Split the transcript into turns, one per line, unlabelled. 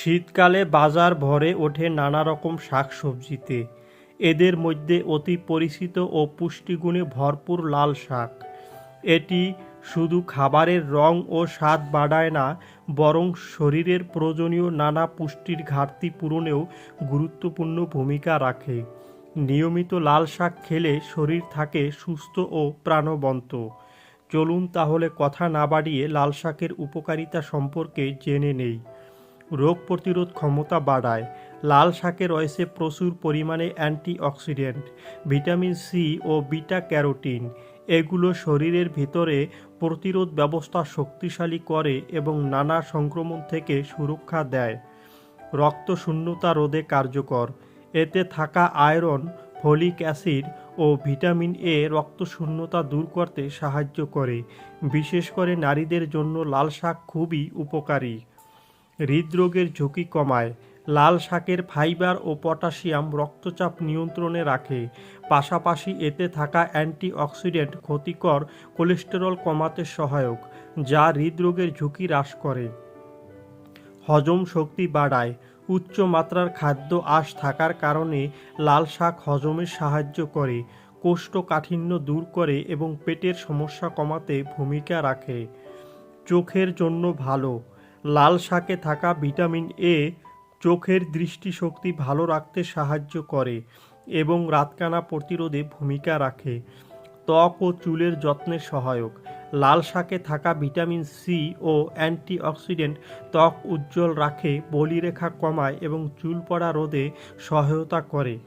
শীতকালে বাজার ভরে ওঠে নানা রকম শাকসবজিতে। এদের মধ্যে অতি পরিচিত ও পুষ্টিগুণে ভরপুর লাল শাক। এটি শুধু খাবারের রং ও স্বাদ বাড়ায় না, বরং শরীরের প্রয়োজনীয় নানা পুষ্টির ঘাটতি পূরণেও গুরুত্বপূর্ণ ভূমিকা রাখে। নিয়মিত লাল শাক খেলে শরীর থাকে সুস্থ ও প্রাণবন্ত। চলুন তাহলে কথা না বাড়িয়ে লাল শাকের উপকারিতা সম্পর্কে জেনে নেই। রোগ প্রতিরোধ ক্ষমতা বাড়ায়। লাল শাকে রয়েছে প্রচুর পরিমাণে অ্যান্টিঅক্সিডেন্ট, ভিটামিন সি ও বিটা ক্যারোটিন। এগুলো শরীরের ভিতরে প্রতিরোধ ব্যবস্থা শক্তিশালী করে এবং নানা সংক্রমণ থেকে সুরক্ষা দেয়। রক্ত শূন্যতা রোধে কার্যকর। এতে থাকা আয়রন, ফলিক অ্যাসিড ও ভিটামিন এ রক্ত শূন্যতা দূর করতে সাহায্য করে। বিশেষ করে নারীদের জন্য লাল শাক খুবই উপকারী। হৃদরোগের ঝুঁকি কমায়। লাল শাকের ফাইবার ও পটাশিয়াম রক্তচাপ নিয়ন্ত্রণে রাখে। পাশাপাশি এতে থাকা অ্যান্টিঅক্সিডেন্ট ক্ষতিকর কোলেস্টেরল কমাতে সহায়ক, যা হৃদরোগের ঝুঁকি হ্রাস করে। হজম শক্তি বাড়ায়। উচ্চ মাত্রার খাদ্য আশ থাকার কারণে লাল শাক হজমে সাহায্য করে, কোষ্ঠকাঠিন্য দূর করে এবং পেটের সমস্যা কমাতে ভূমিকা রাখে। চোখের জন্য ভালো। লাল শাকে থাকা ভিটামিন এ চোখের দৃষ্টিশক্তি ভালো রাখতে সাহায্য করে এবং রাতকানা প্রতিরোধে ভূমিকা রাখে। ত্বক ও চুলের যত্নে সহায়ক। লাল শাকে থাকা ভিটামিন সি ও অ্যান্টিঅক্সিডেন্ট ত্বক উজ্জ্বল রাখে, বলিরেখা কমায় এবং চুল পড়া রোধে সহায়তা করে।